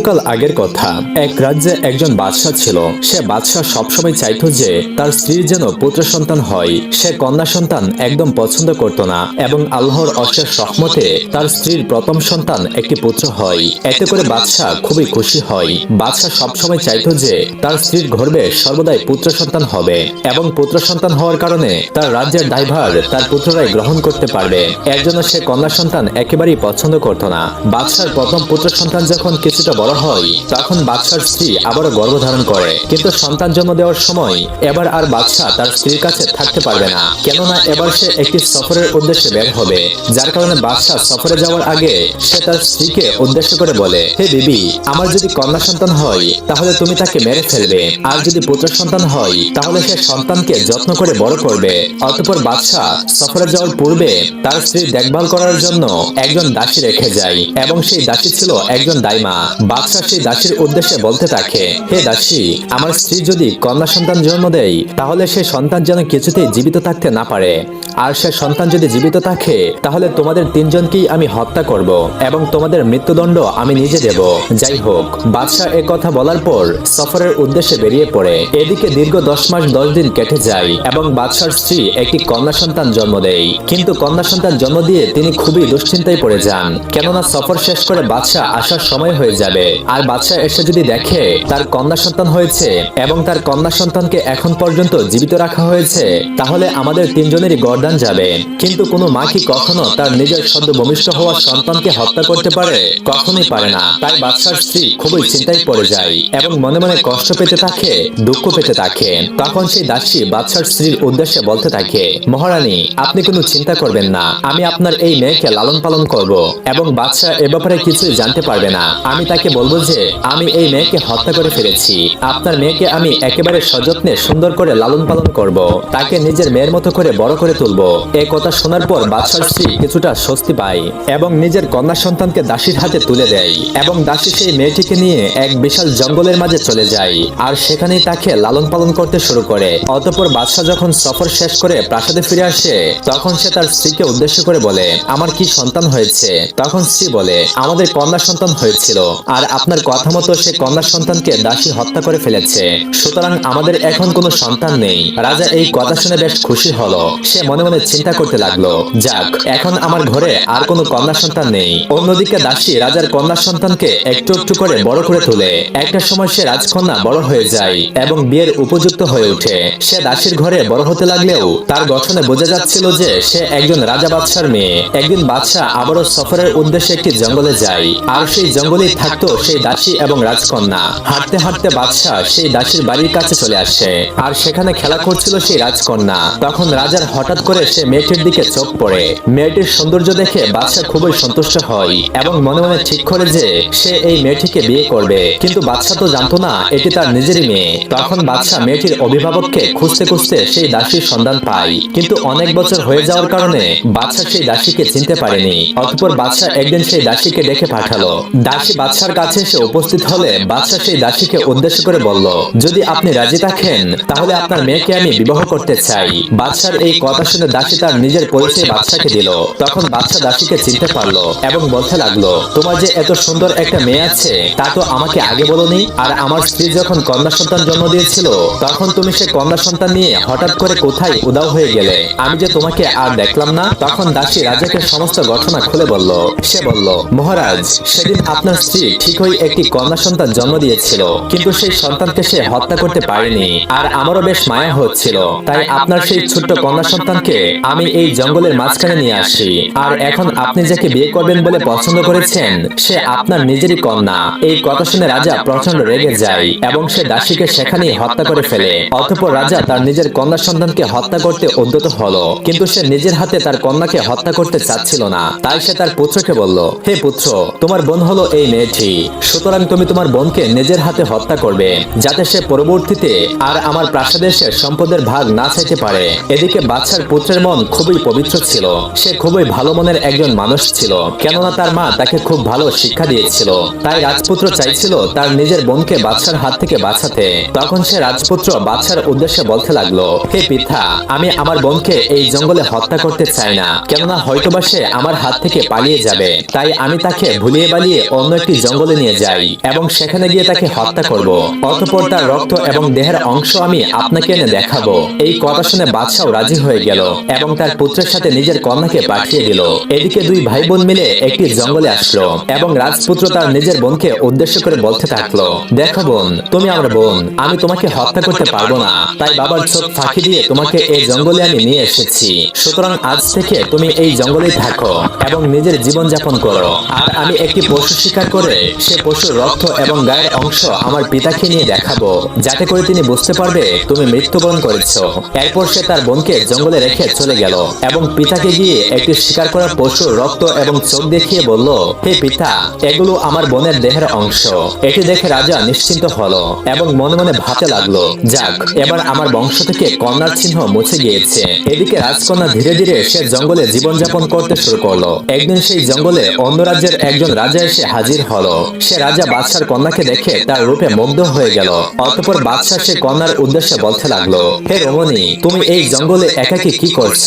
কাল আগের কথা। এক রাজ্যে একজন বাদশাহ ছিল। সে বাদশাহ সবসময় চাইতো যে তার স্ত্রীর যেন পুত্র সন্তান হয়। সে কন্যা সন্তান একদম পছন্দ করত না এবং আল্লাহর অশেষ সহমতে তার স্ত্রীর প্রথম সন্তান একটি পুত্র হয়। এতে করে বাদশাহ খুবই খুশি হয়। বাদশাহ সবসময় চাইতো যে তার স্ত্রীর গর্ভে সর্বদাই পুত্র সন্তান হবে এবং পুত্র সন্তান হওয়ার কারণে তার রাজ্যের দায়ভার তার পুত্ররাই গ্রহণ করতে পারবে। এর জন্য সে কন্যা সন্তান একেবারেই পছন্দ করত না। বাদশার প্রথম পুত্র সন্তান যখন কিছুটা বড় হয়। তখন বাদশার স্ত্রী আবারও গর্ভধারণ করে। কিন্তু সন্তান জন্ম দেওয়ার সময় এবার আর বাদশাহ তার স্ত্রীর কাছে থাকতে পারবে না। কেননা এবার সে একটি সফরের উদ্দেশ্যে বের হবে। যার কারণে বাদশাহ সফরে যাওয়ার আগে সে তার স্ত্রীকে উদ্দেশ্য করে বলে, হে বিবি, আমার যদি কন্যা সন্তান হয়, তাহলে তুমি তাকে মেরে ফেলবে। আর যদি পুত্র সন্তান হয়, তাহলে সে সন্তানকে যত্ন করে বড় করবে। অতঃপর বাদশাহ সফরে যাওয়ার পূর্বে তার স্ত্রী দেখভাল করার জন্য একজন দাসী রেখে যায়, এবং সেই দাসী ছিল একজন দাইমা বাদশাহ সেই দাসীর উদ্দেশ্যে বলতে থাকে, হে দাসী, আমার স্ত্রী যদি কন্যা সন্তান জন্ম দেয়, তাহলে সে সন্তান যেন কিছুতেই জীবিত থাকতে না পারে। আর সে সন্তান যদি জীবিত থাকে, তাহলে তোমাদের তিনজনকেই আমি হত্যা করব এবং তোমাদের মৃত্যুদণ্ড আমি নিজে দেব। যাই হোক, বাদশাহ এ কথা বলার পর সফরের উদ্দেশ্যে বেরিয়ে পড়ে। এদিকে দীর্ঘ দশ মাস দশ দিন কেটে যায় এবং বাদশার স্ত্রী একটি কন্যা সন্তান জন্ম দেয়। কিন্তু কন্যা সন্তান জন্ম দিয়ে তিনি খুবই দুশ্চিন্তায় পড়ে যান। কেননা সফর শেষ করে বাদশাহ আসার সময় হয়ে যাবে। আর বাদশাহ এসে যদি দেখে তার কন্যা সন্তান হয়েছে এবং তার কন্যা সন্তানকে এখন পর্যন্ত জীবিত রাখা হয়েছে, তাহলে আমাদের তিনজনেরই গরদান যাবে। কিন্তু কোনো মা কি কখনো তার নিজের সদ্য ভূমিষ্ঠ হওয়া সন্তানকে হত্যা করতে পারে? কখনোই পারে না। তাই বাদশার স্ত্রী খুবই চিন্তায় পড়ে যায় এবং মনে মনে কষ্ট পেতে থাকে, দুঃখ পেতে থাকে। তখন সেই দাসী বাদশার স্ত্রীর উদ্দেশ্যে বলতে থাকে, মহারানী, আপনি কোনো চিন্তা করবেন না। আমি আপনার এই মেয়েকে লালন পালন করব এবং বাদশাহ এ ব্যাপারে কিছুই জানতে পারবে না। আমি তাকে বলব যে আমি এই মেয়েকে হত্যা করে ফেলেছি। আপনার মেয়েকে আমি একেবারে সযত্নে সুন্দর করে লালন পালন করব। তাকে নিজের মেয়ের মতো করে বড় করে তুলবো। এ কথা শোনার পর বাদশার স্ত্রী কিছুটা স্বস্তি পায় এবং নিজের কন্যা সন্তানকে দাসীর হাতে তুলে দেয় এবং দাসী সেই মেয়েটিকে নিয়ে এক বিশাল জঙ্গলের মাঝে চলে যায় আর সেখানেই তাকে লালন পালন করতে শুরু করে। অতঃপর বাদশাহ যখন সফর শেষ করে প্রাসাদে ফিরে আসে, তখন সে তার স্ত্রীকে উদ্দেশ্য করে বলে, আমার কি সন্তান হয়েছে? তখন স্ত্রী বলে, আমাদের কন্যা সন্তান হয়েছিল। আর আপনার কথা মতো সে কন্যা সন্তানকে দাসী হত্যা করে ফেলেছে। সুতরাং আমাদের এখন কোনো সন্তান নেই। রাজা এই কথা শুনে বেশ খুশি হলো। সে মনে মনে চিন্তা করতে লাগল। যাক এখন আমার ঘরে আর কোনো কন্যা সন্তান নেই। অন্যদিকে দাসী রাজার কন্যা সন্তানকে একটু একটু করে বড় করে তোলে। একটা সময় সে রাজকন্যা বড় হয়ে যায় এবং বিয়ের উপযুক্ত হয়ে ওঠে। সে দাসীর ঘরে বড় হতে লাগলেও তার গঠনে বোঝা যাচ্ছিল যে সে একজন রাজা বাদশার মেয়ে। একদিন বাদশাহ আবারও সফরের উদ্দেশ্যে একটি জঙ্গলে যায়। আর সেই জঙ্গলেই থাকতো সেই দাসী এবং রাজকন্যা। হাঁটতে হাঁটতে বাদশাহ সেই দাসীর বাড়ির কাছে চলে আসে। আর সেখানে খেলা করছিল সেই রাজকন্যা। তখন রাজার হঠাৎ করে সে মেয়েটির দিকে চোখ পড়ে। মেয়েটির সৌন্দর্য দেখে বাদশাহ খুবই সন্তুষ্ট হয় এবং মনে মনে ঠিক করে যে সে এই মেয়েটিকে বিয়ে করবে। কিন্তু বাদশাহ তো জানতো না, এটি তার নিজেরই মেয়ে। তখন বাদশাহ মেয়েটির অভিভাবককে খুঁজতে খুঁজতে সেই দাসীর সন্ধান পায়। কিন্তু অনেক বছর হয়ে যাওয়ার কারণে বাদশাহ সেই দাসীকে চিনতে পারেনি। অতঃপর বাদশাহ একদিন সেই দাসীকে ডেকে পাঠালো। দাসী বাদশার কাছে এসে উপস্থিত হলে বাদশাহ সেই দাসীকে উদ্দেশ্য করে বলল, যদি আপনি রাজি থাকেন, তাহলে আপনার মেয়েকে আমি বিবাহ করতে চাই। বাদশার এই কথা শুনে দাসী তার নিজের পরিচয় বাদশাকে দিল। তখন বাদশাহ দাসীকে চিনতে পারল এবং বলতে লাগল, তোমার যে এত সুন্দর একটা মেয়ে আছে, তা তো আমাকে আগে বলনি? আর আমার স্ত্রী যখন কন্যা সন্তান জন্ম দিয়েছিল, তখন তুমি সে কন্যা সন্তান নিয়ে হঠাৎ করে কোথায় উদাও হয়ে গেলে? আমি যে তোমাকে আর দেখলাম না? তখন দাসী রাজাকে সমস্ত ঘটনা খুলে বলল। সে বলল, মহারাজ, সেদিন আপনার স্ত্রী ঠিকই একটি কন্যা সন্তান জন্ম দিয়েছিল, কিন্তু সেই সন্তানকে সে হত্যা করতে পারেনি, আর আমারও বেশ মায়া হচ্ছিল। তাই আপনার সেই ছোট্ট কন্যা সন্তানকে আমি এই জঙ্গলের মাঝখানে নিয়ে আসি। আর এখন আপনি যাকে বিয়ে করবেন বলে পছন্দ করেছেন, সে আপনার নিজেরই কন্যা। এই কথা শুনে রাজা প্রচণ্ড রেগে যায় এবং সে দাসীকে সেখানেই হত্যা করে ফেলে। অতঃপর রাজা তার নিজের কন্যা সন্তানকে হত্যা করতে উদ্যত হলো, কিন্তু সে নিজের হাতে তার কন্যাকে হত্যা করতে চাচ্ছিল না। তাই সে তার পুত্রকে বলল, হে পুত্র, তোমার বোন হলো এই মেয়েটি। সুতরাং তুমি তোমার বোনকে নিজের হাতে হত্যা করবে, যাতে সে পরবর্তীতে আর আমার প্রাসাদে এসে সম্পদের ভাগ না চাইতে পারে। এদিকে বাচ্চার পুত্রের মন খুবই পবিত্র ছিল। সে খুবই ভালো মনের একজন মানুষ ছিল, কেননা তার মা তাকে খুব ভালো শিক্ষা দিয়েছিল। তাই রাজপুত্র চাইছিল তার নিজের বোনকে বাচ্চার হাত থেকে বাঁচাতে। তখন সে রাজপুত্র বাচ্চার উদ্দেশ্যে বলতে লাগল, হে পিতা, আমি আমার বোনকে এই জঙ্গলে হত্যা করতে চাই না, কেননা হয়তোবা সে আমার হাত থেকে পালিয়ে যাবে। তাই আমি তাকে ভুলিয়ে বালিয়ে অন্য একটি জঙ্গলে জঙ্গলে নিয়ে যাই এবং সেখানে গিয়ে তাকে হত্যা করব। অতঃপর তার রক্ত এবং দেহের অংশ আমি আপনাকে এনে দেখাবো। এই কথা শুনে বাদশাহ রাজি হয়ে গেল এবং তার পুত্রের সাথে নিজের কন্যাকে পাঠিয়ে দিল। এদিকে দুই ভাই বোন মিলে একটি জঙ্গলে আসলো এবং রাজপুত্র তার নিজের বোনকে উদ্দেশ্য করে বলতে থাকল, দেখো বোন, তুমি আমার বোন, আমি তোমাকে হত্যা করতে পারব না। তাই বাবার চোখ ফাঁকি দিয়ে তোমাকে এই জঙ্গলে আমি নিয়ে এসেছি। সুতরাং আজ থেকে তুমি এই জঙ্গলেই থাকো এবং নিজের জীবন যাপন করো। আর আমি একটি পশু শিকার করে সে পশুর রক্ত এবং গায়ের অংশ আমার পিতাকে নিয়ে দেখাবো, যাতে করে তিনি বুঝতে পারবে তুমি মৃত্যুবরণ করেছ। এরপর সে তার বোনকে জঙ্গলে রেখে চলে গেল এবং পিতাকে গিয়ে একটি শিকার করা পশুর রক্ত এবং চোখ দেখিয়ে বলল, হে পিতা, এগুলো আমার বোনের দেহের অংশ। এটি দেখে রাজা নিশ্চিন্ত হলো এবং মনে মনে ভাবতে লাগল, যাক, এবার আমার বংশ থেকে কন্যার চিহ্ন মুছে গিয়েছে। এদিকে রাজকন্যা ধীরে ধীরে সে জঙ্গলে জীবনযাপন করতে শুরু করল। একদিন সেই জঙ্গলে অন্য রাজ্যের একজন রাজা এসে হাজির হলো। সে রাজা বাদশার কন্যাকে দেখে তার রূপে মুগ্ধ হয়ে গেল। অতঃপর বাদশাহ সে কন্যার উদ্দেশ্যে বলতে লাগল, হে রমণী, তুমি এই জঙ্গলে একাকি কি করছ?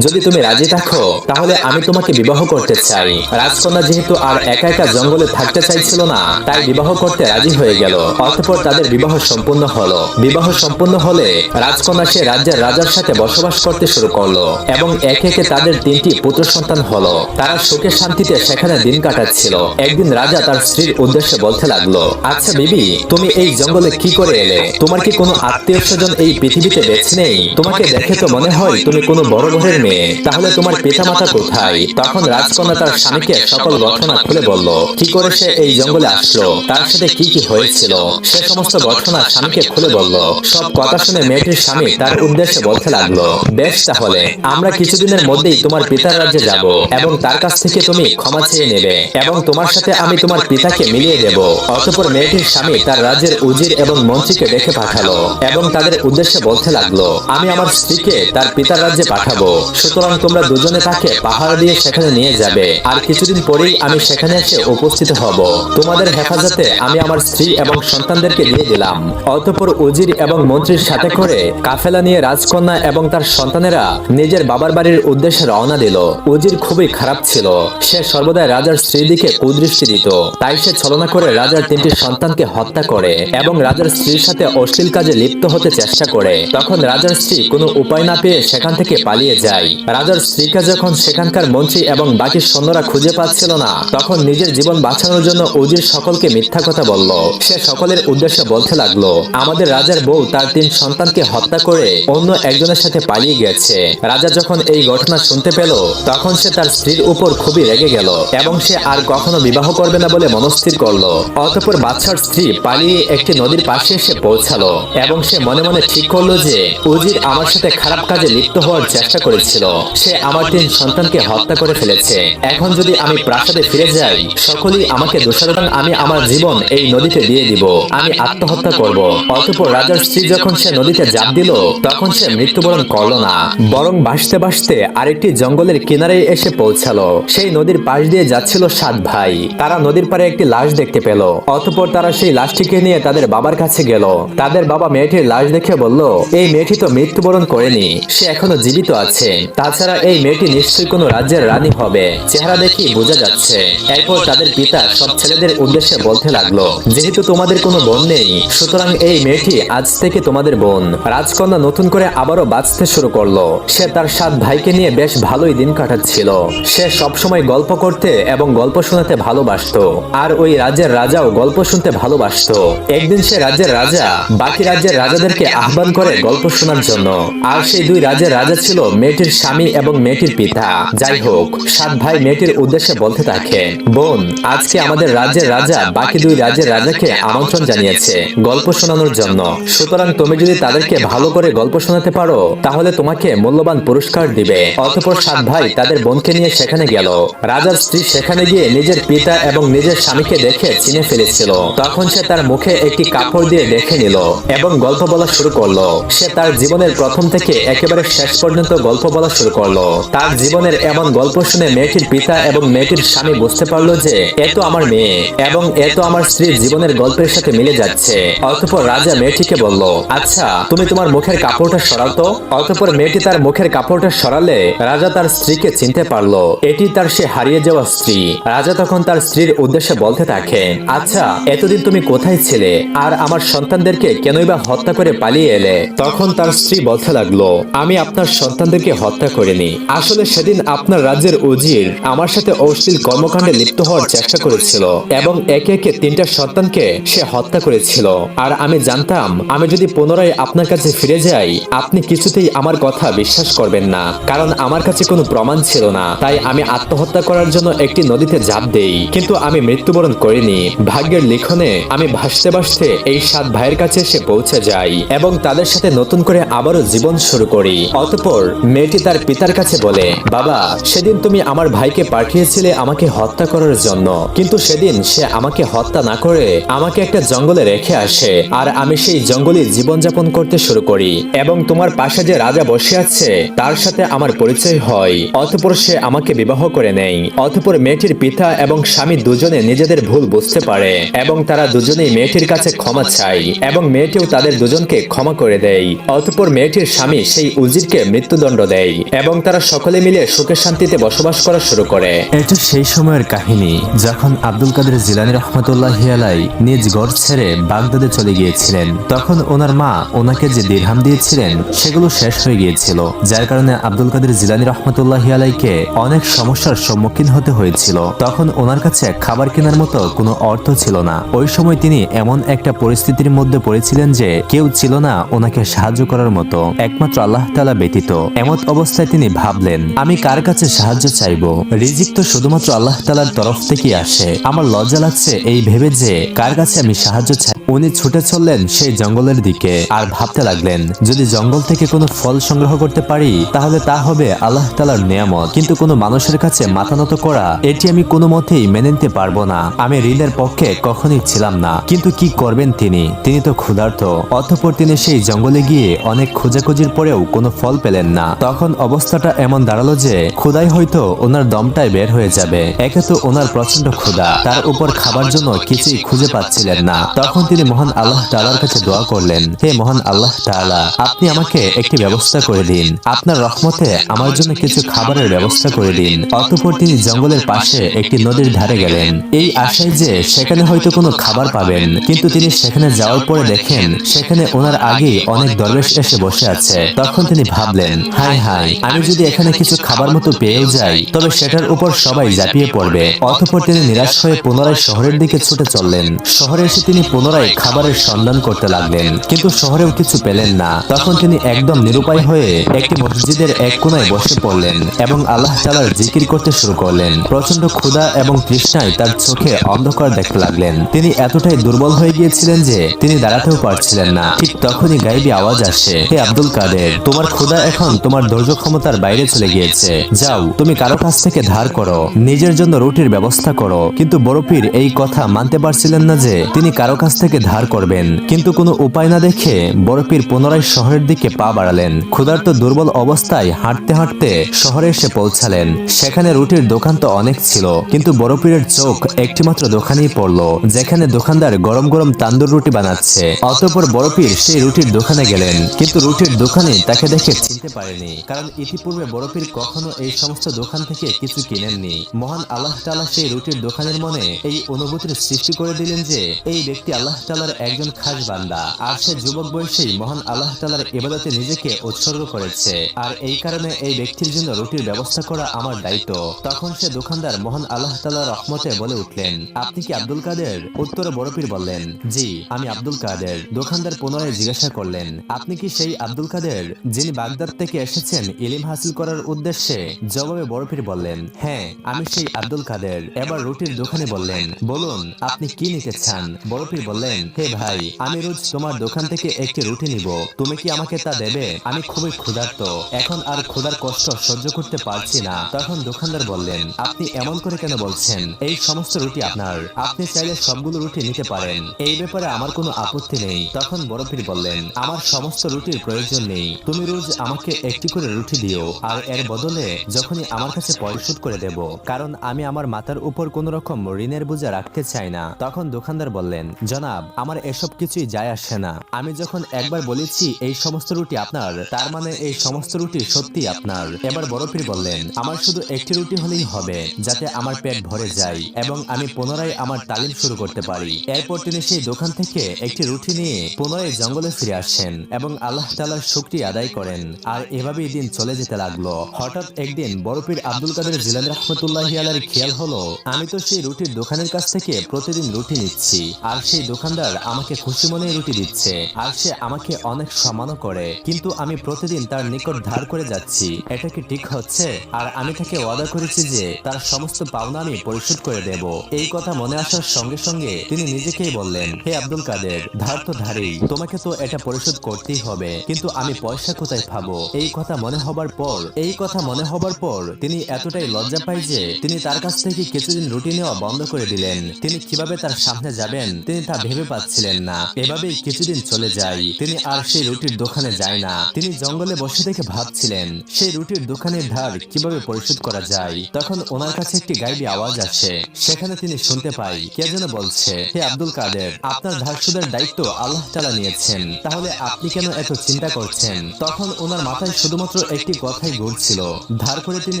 যদি তুমি রাজি থাকো, তাহলে আমি তোমাকে বিবাহ করতে চাই। রাজকন্যা যেহেতু আর একা একা জঙ্গলে থাকতে চাইছিল না, তাই বিবাহ করতে রাজি হয়ে গেল। অতঃপর তাদের বিবাহ সম্পূর্ণ হলো। বিবাহ সম্পূর্ণ হলে রাজকন্যা সে রাজ্যের রাজার সাথে বসবাস করতে শুরু করল এবং একে একে তাদের তিনটি পুত্র সন্তান হলো। তারা সুখে শান্তিতে সেখানে দিন কাটাচ্ছিল। একদিন রাজা তার স্ত্রীর উদ্দেশ্যে বলতে লাগল আচ্ছা বিবি, তুমি এই জঙ্গলে কি করে এলে? তোমার কি কোনো আত্মীয় স্বজন এই পৃথিবীতে বেঁচে নেই? তোমাকে দেখে তো মনে হয় তুমি কোনো বড় ঘরের মেয়ে। তাহলে তোমার পিতামাতা কোথায়? তখন রাজকন্যা তার স্বামীকে সকল ঘটনা খুলে বলল, কি করে সে এই জঙ্গলে আসলো? তার সাথে কি কি হয়েছিল? সে সমস্ত ঘটনা স্বামীকে খুলে বলল, সব কথা শুনে মেয়েটির স্বামী তার উদ্দেশ্যে বলতে লাগল, বেশ তাহলে, আমরা কিছুদিনের মধ্যেই তোমার পিতার রাজ্যে যাব এবং তার কাছ থেকে তুমি ক্ষমা চেয়ে নেবে এবং তোমার সাথে আমি তোমার পিতাকে মিলিয়ে দেব। অতঃপর মেয়েটির স্বামী তার রাজ্যের উজির এবং মন্ত্রীকে ডেকে পাঠালো এবং তাদের উদ্দেশ্যে বলতে লাগল, আমি আমার স্ত্রীকে তার পিতার রাজ্যে পাঠাবো। সুতরাং তোমরা দুজনে তাকে পাহাড় দিয়ে সেখানে নিয়ে যাবে। আর কিছুদিন পরেই আমি সেখানে এসে উপস্থিত হব। তোমাদের হেফাজতে আমি আমার স্ত্রী এবং সন্তানদেরকে দিয়ে দিলাম। অতঃপর উজির এবং মন্ত্রীর সাথে করে কাফেলা নিয়ে রাজকন্যা এবং তার সন্তানেরা নিজের বাবার বাড়ির উদ্দেশ্যে রওনা দিল। উজির খুবই খারাপ ছিল। সে সর্বদাই রাজার স্ত্রীর দিকে কুদৃষ্টি দিত। তাই সে ছলনা করে রাজার তিনটি সন্তানকে হত্যা করে এবং রাজার স্ত্রীর সাথে অশ্লীল কাজে লিপ্ত হতে চেষ্টা করে, তখন রাজার স্ত্রী কোনো উপায় না পেয়ে সেখান থেকে পালিয়ে যায়। রাজার স্ত্রীকে যখন সেখানকার মন্ত্রী এবং বাকি সৈন্যরা খুঁজে পাচ্ছিল না, তখন নিজের জীবন বাঁচানোর জন্য উজির সকলকে মিথ্যা কথা বলল। সে সকলের উদ্দেশ্যে বলতে লাগল, আমাদের রাজার বউ তার তিন সন্তানকে হত্যা করে অন্য একজনের সাথে পালিয়ে গেছে। রাজা যখন এই ঘটনা শুনতে পেল, তখন সে তার স্ত্রীর উপর খুবই রেগে গেল এবং সে আর কখনো বিবাহ করবে না বলে মনস্থির করল। অতঃপর বাদশার স্ত্রী পালিয়ে একটি নদীর পাশে এসে পৌঁছালো এবং সে মনে মনে ঠিক করল যে উজির আমার সাথে খারাপ কাজে লিপ্ত হওয়ার চেষ্টা করেছিল। সে আমার তিন সন্তানকে হত্যা করে ফেলেছে। এখন যদি আমি প্রাসাদে ফিরে যাই, সকলেই আমাকে দোষারোপ আমি আমার জীবন এই নদীতে দিয়ে দিব। আমি আত্মহত্যা করব। অতঃপর রাজার স্ত্রী যখন সে নদীতে জাপ দিল, তখন সে মৃত্যুবরণ করল না। বরং বাসতে বাসতে আরেকটি জঙ্গলের কিনারে এসে পৌঁছালো। সেই নদীর পাশ দিয়ে যাচ্ছিল সাত ভাই। তারা নদীর একটি লাশ দেখতে পেল। অতঃপর তারা সেই লাশটিকে নিয়ে তাদের বাবার কাছে গেল। তাদের বাবা মেয়েটির লাশ দেখে বলল, এই মেয়েটি তো মৃত্যুবরণ করেনি, সে এখনও জীবিত আছে। তাছাড়া এই মেয়েটি নিশ্চয়ই কোনো রাজ্যের রানী হবে। চেহারা দেখি বোঝা যাচ্ছে। এরপর তাদের পিতা সব ছেলেদের উদ্দেশ্যে বলতে লাগল, যেহেতু তোমাদের কোনো বোন নেই, সুতরাং এই মেয়েটি আজ থেকে তোমাদের বোন। রাজকন্যা নতুন করে আবারও বাঁচতে শুরু করল। সে তার সাত ভাইকে নিয়ে বেশ ভালোই দিন কাটাচ্ছিল। সে সবসময় গল্প করতে এবং গল্প শোনাতে ভালোবাসতো। আর ওই রাজ্যের রাজাও গল্প শুনতে ভালোবাসতো। একদিন সে রাজ্যের রাজা, বাকি রাজ্যের রাজাদেরকে আহ্বান করে গল্প শোনার জন্য। আর সেই দুই রাজ্যের রাজা ছিল মেয়েটির স্বামী এবং মেয়েটির পিতা। যাই হোক, সাত ভাই মেয়েটির উদ্দেশ্যে বলতে থাকে, বোন, আজকে আমাদের রাজ্যের রাজা বাকি দুই রাজ্যের রাজাকে আমন্ত্রণ জানিয়েছে গল্প শোনানোর জন্য। সুতরাং তুমি যদি তাদেরকে ভালো করে গল্প শোনাতে পারো, তাহলে তোমাকে মূল্যবান পুরস্কার দিবে। অতঃপর সাত ভাই তাদের বোনকে নিয়ে সেখানে গেল। রাজার স্ত্রী সেখানে গিয়ে নিজের পিতা এবং নিজের স্বামীকে দেখে চিনে ফেলেছিল। তখন সে তার মুখে একটি কাপড় দিয়ে দেখে নিল এবং গল্প বলা শুরু করল। সে তার জীবনের প্রথম থেকে একেবারে শেষ পর্যন্ত গল্প বলা শুরু করল। তার জীবনের এমন গল্প শুনে মেয়েটির পিতা এবং মেয়েটির স্বামী বুঝতে পারল যে, এ তো আমার মেয়ে এবং এ তো আমার স্ত্রীর জীবনের গল্পের সাথে মিলে যাচ্ছে। অতঃপর রাজা মেয়েটিকে বলল আচ্ছা তুমি তোমার মুখের কাপড়টা সরাও তো। অতঃপর মেয়েটি তার মুখের কাপড়টা সরালে রাজা তার স্ত্রীকে চিনতে পারল। এটি তার সে হারিয়ে যাওয়া স্ত্রী। রাজা তখন তার স্ত্রীর উদ্দেশ্যে বলতে বলতে থাকে আচ্ছা এতদিন তুমি কোথায় ছিলে? আর আমার সন্তানদেরকে কেনই বা হত্যা করে পালিয়ে এলে? তখন তার স্ত্রী বলতে লাগল, আমি আপনার সন্তানদেরকে হত্যা করিনি। আসলে সেদিন আপনার রাজ্যের উজির আমার সাথে অশ্লীল কর্মকাণ্ডে লিপ্ত হওয়ার চেষ্টা করেছিল এবং একে একে তিনটা সন্তানকে সে হত্যা করেছিল। আর আমি জানতাম, আমি যদি পুনরায় আপনার কাছে ফিরে যাই, আপনি কিছুতেই আমার কথা বিশ্বাস করবেন না। কারণ আমার কাছে কোনো প্রমাণ ছিল না। তাই আমি আত্মহত্যা করার জন্য একটি নদীতে ঝাঁপ দেই। কিন্তু আমি মৃত্যুবরণ করিনি। ভাগ্যের লিখনে আমি ভাসতে ভাসতে এই সাত ভাইয়ের কাছে এসে পৌঁছে যাই এবং তাদের সাথে নতুন করে আবারও জীবন শুরু করি। অতঃপর মেয়েটি তার পিতার কাছে বলে, বাবা, সেদিন তুমি আমার ভাইকে পাঠিয়েছিলে আমাকে হত্যা করার জন্য। কিন্তু সেদিন সে আমাকে হত্যা না করে আমাকে একটা জঙ্গলে রেখে আসে আর আমি সেই জঙ্গলে জীবনযাপন করতে শুরু করি এবং তোমার পাশে যে রাজা বসে আছে, তার সাথে আমার পরিচয় হয়। অতপর সে আমাকে বিবাহ করে নেয়। অতঃপর মেয়েটির পিতা এবং স্বামী দুজনে নিজেদের ভুল বুঝতে পারে এবং তারা দুজনেই মেয়েটির কাছে ক্ষমা চায় এবং মেয়েটিও তাদের দুজনকে ক্ষমা করে দেয়। অতঃপর মেয়েটির স্বামী সেই উজিরকে মৃত্যুদণ্ড দেয় এবং তারা সকলে মিলে সুখে শান্তিতে বসবাস করা শুরু করে। এটা সেই সময়ের কাহিনী, যখন আব্দুল কাদের জিলানি রহমতুল্লাহ আলাই নিজ গড় ছেড়ে বাগদাদে চলে গিয়েছিলেন। তখন ওনার মা ওনাকে যে দিরহাম দিয়েছিলেন, সেগুলো শেষ হয়ে গিয়েছিল, যার কারণে আব্দুল কাদের জিলানি রহমতুল্লাহ আলাইকে অনেক সমস্যার সম্মুখীন হতে হয়েছিল। তখন ওনার কাছে খাবার কেনার মতো কোনো অর্থ ছিল না। ওই সময় তিনি এমন একটা পরিস্থিতির মধ্যে পড়েছিলেন যে কেউ ছিল না ওনাকে সাহায্য করার মতো, একমাত্র আল্লাহ তালা ব্যতীত। এমত অবস্থায় তিনি ভাবলেন, আমি কার কাছে সাহায্য চাইব? রিজিক তো শুধুমাত্র আল্লাহ তালার তরফ থেকে আসে। আমার লজ্জা লাগছে এই ভেবে যে কার কাছে আমি সাহায্য চাই। উনি ছুটে চললেন সেই জঙ্গলের দিকে আর ভাবতে লাগলেন, যদি জঙ্গল থেকে কোনো ফল সংগ্রহ করতে পারি, তাহলে তা হবে আল্লাহ তালার নিয়ামত। কিন্তু কোনো মানুষের কাছে মাথা নত করা, এটি আমি কোনো মতেই মেনে নিতে পারব না। আমি ঋণের পক্ষে কখনই ছিলাম না। কিন্তু কি করবেন তিনি? তিনি তো ক্ষুধার্ত। অতঃপর তিনি সেই জঙ্গলে গিয়ে অনেক খোঁজাখুঁজির পরেও কোনো ফল পেলেন না। তখন অবস্থাটা এমন দাঁড়াল যে ক্ষুদাই হয়তো ওনার দমটাই বের হয়ে যাবে। একে তো ওনার প্রচণ্ড ক্ষুধা। তার উপর খাবার জন্য কিছুই খুঁজে পাচ্ছিলেন না। তখন তিনি মহান আল্লাহ তালার কাছে দোয়া করলেন, হে মহান আল্লাহ তাআলা, আপনি আমাকে একটি ব্যবস্থা করে দিন। আপনার রহমতে আমার জন্য কিছু খাবারের ব্যবস্থা করে দিন। অতঃপর তিনি জঙ্গলের পাশে একটি নদীর ধারে গেলেন। এই আশায় যে সেখানে হয়তো কোনো খাবার পাবেন, কিন্তু তিনি সেখানে যাওয়ার পরে দেখেন, সেখানে ওনার আগেই অনেক দরবেশ এসে বসে আছে। তখন তিনি ভাবলেন হাই হাই আমি যদি এখানে কিছু খাবার মতো পেয়েও যাই, তবে সেটার উপর সবাই ঝাঁপিয়ে পড়বে। অতঃপর তিনি নিরাশ হয়ে পুনরায় শহরের দিকে ছুটে চললেন। শহরে এসে তিনি পুনরায় খাবারের সন্ধান করতে লাগলেন, কিন্তু শহরেও কিছু পেলেন না। তখন তিনি একদম নিরুপায় হয়ে একটি মসজিদের এক কোনায় বসে পড়লেন এবং আল্লাহ তালার জিকির করতে শুরু করলেন। প্রচণ্ড ক্ষুধা এবং তৃষ্ণায় তার চোখে অন্ধকার দেখতে লাগলেন। তিনি এতটাই দুর্বল হয়ে গিয়েছিলেন যে তিনি দাঁড়াতেও পারছিলেন না। ঠিক তখনই গাইবি আওয়াজ আসে, হে আব্দুল কাদের, তোমার ক্ষুধা এখন তোমার ধৈর্য ক্ষমতার বাইরে চলে গিয়েছে। যাও, তুমি কারও কাছ থেকে ধার করো, নিজের জন্য রুটির ব্যবস্থা করো। কিন্তু বড়পীর এই কথা মানতে পারছিলেন না যে তিনি কারও কাছ থেকে ধার করবেন। কিন্তু কোনো উপায় না দেখে বড়পীর পুনরায় শহরের দিকে পা বাড়ালেন। ক্ষুধার্ত দুর্বল অবস্থায় হাঁটতে হাঁটতে শহরে এসে পৌঁছালেন। সেখানে রুটির দোকান তো অনেক ছিল, কিন্তু বড়পীরের চোখ একটিমাত্র দোকানেই পড়ল, যেখানে দোকানদার গরম গরম তান্দুর রুটি বানাচ্ছে। অতঃপর বড়পীর সেই রুটির দোকানে গেলেন, কিন্তু রুটির দোকানে তাকে দেখে চিনতে পারেনি, কারণ ইতিপূর্বে বড়পীর কখনো এই সমস্ত দোকান থেকে কিছু কিনেননি। মহান আল্লাহ তাআলা সেই রুটির দোকানের মনে এই অনুভূতির সৃষ্টি করে দিলেন যে, এই ব্যক্তি আল্লাহ তাআলার একজন খাস বান্দা আর সে যুবক বয়সেই মহান আল্লাহ তাআলার ইবাদতে নিজেকে উৎসর্গ করেছে। আর এই কারণে এই ব্যক্তির জন্য রুটির ব্যবস্থা করা আমার দায়িত্ব। তখন সে দোকানদার মহান আল্লাহ তাআলার রহমতে বলে উঠলেন আপনি কি আব্দুল কাদের? উত্তরে বড়পীর বললেন জি আমি আব্দুল কাদের। দোকানদার পুনরায় জিজ্ঞাসা করলেন আপনি কি সেই আব্দুল কাদের যিনি বাগদাদ থেকে এসেছেন ইলিম হাসিল করার উদ্দেশ্যে? জবাবে বড়পীর বললেন হ্যাঁ আমি সেই আব্দুল কাদের। এবার রুটির দোকানে বললেন বলুন আপনি কি নিতে চান? বড়পীর বললেন হে ভাই আমি রোজ তোমার দোকান থেকে একটি রুটি নিব। তুমি কি আমাকে তা দেবে? আমি খুবই ক্ষুধার্ত। এখন আর ক্ষুধার কষ্ট সহ্য করতে পারছি না। তখন দোকানদার বললেন আপনি এমন করে কেন বলছেন? এই সমস্ত রুটি আপনার। আপনি চাইলে সবগুলো রুটি নিতে পারেন। এই ব্যাপারে আমার কোনো আপত্তি নেই। তখন বড়পীর বললেন আমার সমস্ত রুটির প্রয়োজন নেই। তুমি রোজ আমাকে একটি করে রুটি দিও আর এর বদলে যখনই আমার কাছে পরিশোধ করে দেব। কারণ আমি আমার মাথার উপর কোন রকম ঋণের বোঝা রাখতে চাই না। তখন দোকানদার বললেন জনাব আমার এসব কিছুই যায় আসে না। আমি যখন একবার বলেছি, এই সমস্ত রুটি আপনার, তার মানে এই সমস্ত রুটি সত্যি আপনার। এবার বরফির বললেন, আমার শুধু একটি রুটি হলেই হবে, যাতে আমার পেট ভরে যায় এবং আমি পুনরায় আমার তালিম শুরু করতে পারি। এরপর তিনি সেই দোকান থেকে একটি রুটি নিয়ে পুনরায় জঙ্গলে ফিরে আসেন এবং আল্লাহ তালার শক্তি আদায় করেন। আর এভাবেই দিন চলে যেতে লাগল। হঠাৎ একদিন বরফির আব্দুল কাদের জিলান রহমতুল্লাহ খেয়াল হলো, আমি তো সেই রুটির দোকানের কাছ থেকে প্রতিদিন রুটি নিচ্ছি, আর সেই দোকানদার আমাকে খুশি মনে রুটি দিচ্ছে আর সে আমাকে অনেক সম্মানও করে। কিন্তু আমি প্রতিদিন তার নিকট ধার করে যাচ্ছি। এটা কি ঠিক হচ্ছে? আর আমি তাকে ওয়াদা করেছি যে তার সমস্ত পাওনা আমি পরিশোধ করে দেব। এই কথা মনে আসার সঙ্গে সঙ্গে তিনি নিজেকেই বললেন, হে আব্দুল কাদের, ধার তো ধারেই। তোমাকে তো এটা পরিশোধ করতেই হবে। কিন্তু আমি পয়সা কোথায় পাবো? এই কথা মনে হবার পর, এই কথা মনে হবার পর তিনি এতটাই লজ্জা পাই যে তিনি তার কাছ থেকে কিছুদিন রুটি নেওয়া বন্ধ করে দিলেন। তিনি কীভাবে তার সামনে যাবেন, তিনি তা ভেবে পাচ্ছিলেন না। এভাবেই কিছুদিন চলে যায়। তিনি আর সেই রুটির দোকানে যায় না। তিনি জঙ্গলে বসে থেকে ভাবছিলেন, সেই রুটির দোকানের ধার কীভাবে পরিশোধ করা যায়? তখন ওনার কাছে একটি গাইবি আওয়াজ আসে। সেখানে তিনি শুনতে পাই, কে যেন বলছে, হে আব্দুল কাদের, আপনার ধার সুদের দায়িত্ব আল্লাহ তালা নিয়েছেন। তাহলে আপনি কেন এত চিন্তা করছেন? তখন ওনার মাথায় শুধুমাত্র একটি কথাই ঘুরছিল, ধার করে তিনি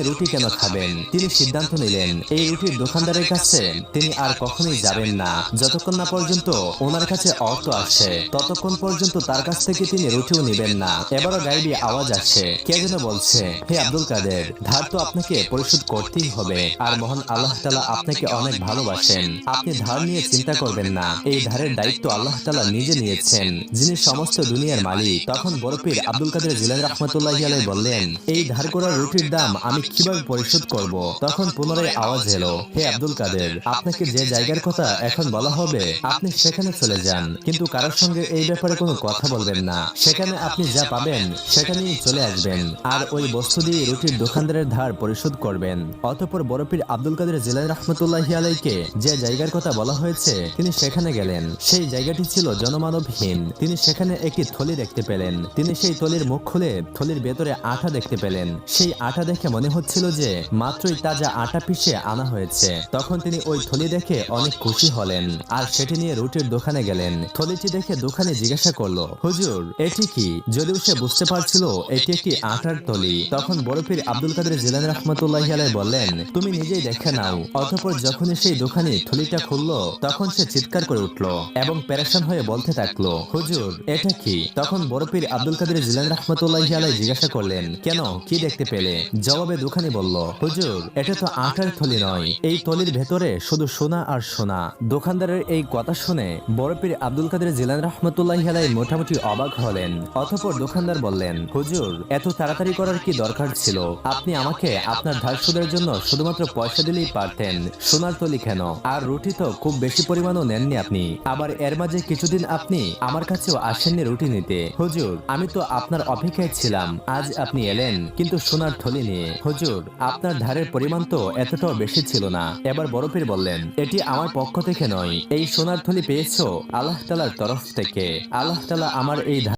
রুটি কেন খাবেন? তিনি সিদ্ধান্ত নিলেন, এই রুটির দোকানদারের কাছে তিনি আর কখনোই যাবেন না। যতক্ষণ না পর্যন্ত ওনার কাছে অর্থ আসে ততক্ষণ পর্যন্ত তার কাছ থেকে তিনি রুটিও নেবেন না। এবারও গাইবি আওয়াজ আসে কে যেন বলছে, হে আব্দুল কাদের, ধার তো আপনাকে পরিশোধ করতেই হবে। আর মহান আল্লাহ তালা আপনাকে অনেক ভালোবাসেন। আপনি ধার নিয়ে চিন্তা করবেন না। এই ধারের দায়িত্ব আল্লাহ তালা নিজে নিয়েছেন। যিনি সমস্ত দুনিয়ার মালিক, তখন বরফির আব্দুল কাদের জিলান রহমতুল্লাহ আলাই বললেন, এই ধার করা রুটির দাম আমি কীভাবে পরিশোধ করব? তখন পুনরায় আওয়াজ এলো, হে আব্দুল কাদের, আপনাকে যে জায়গার কথা এখন বলা হবে, আপনি সেখানে চলে যান। কিন্তু কারোর সঙ্গে এই ব্যাপারে কোনো কথা বলবেন না। সেখানে আপনি যা পাবেন, সেখানেই চলে আসবেন। আর ওই বস্তু দিয়ে রুটির দোকানদারের ধার পরিশোধ করবেন। অতঃপর বরফির আব্দুল কাদের জেলায় রহমতুল্লাহ আলাইকে যে জায়গার কথা বলা হয়েছে, তিনি সেখানে গেলেন। সেই জায়গাটি ছিল জনমানবহীন। তিনি সেখানে একটি থলি দেখতে পেলেন। তিনি সেই থলির মুখ খুলে থলির ভেতরে আঠা দেখতে পেলেন। সেই আঠা দেখে মনে হচ্ছিল যে, মাত্রই তাজা আটা পিষে আনা হয়েছে। তখন তিনি ওই থলি দেখে অনেক খুশি হলেন। আর সেটি নিয়ে রুটির দোকানে গেলেন। থলিটি দেখে দোকানে জিজ্ঞাসা করল, হুজুর, এটি কি? যদিও সে বুঝতে পারছিল এটি একটি আটার থলি। তখন বরফির আব্দুল কাদের জিলান রহমতুল্লাহ আলাই বললেন, তুমি নিজেই দেখে নাও। অতঃপর যখনই সেই দোকানি থলিটা খুললো, তখন সে চিৎকার করে উঠল এবং প্যারেশান হয়ে বলতে থাকল, হুজুর, এটা কি? তখন বরফির আব্দুল কাদের জিলান রহমতুল্লাহ আলাই জিজ্ঞাসা করলেন, কেন? কি দেখতে পেলে? জবাবে দোকানি বলল, হুজুর, এটা তো আটার থলি নয়। এই থলির ভেতরে শুধু সোনা আর সোনা। দোকানদারের এই কথা শুনে বরফির আব্দুল কাদের জিলান রহমতুল্লাহ আলাই মোটামুটি অবাক হলেন। অতঃপর দোকানদার বললেন, হুজুর, এত তাড়াতাড়ি করার কি দরকার ছিল? আপনি আমাকে আপনার ধার জন্য শুধুমাত্র পয়সা দিলেই পারতেন। সোনার তলি কেন? আর রুটি তো খুব বেশি পরিমাণও নেননি আপনি। আবার এর মাঝে কিছুদিন আপনি আমার কাছেও আসেননি রুটি নিতে। হুজুর, আমি তো আপনার অপেক্ষায় ছিলাম। আজ আপনি এলেন কিন্তু সোনার থলি নিয়ে। হুজুর, আপনার ধারের পরিমাণ তো এতটাও বেশি ছিল না। এবার বরফের বললেন, এটি আমার পক্ষ থেকে নয়। এই সোনার থলি পেয়েছ আল্লাহ তালার তরফ থেকে। আল্লাহ তালা আমার এই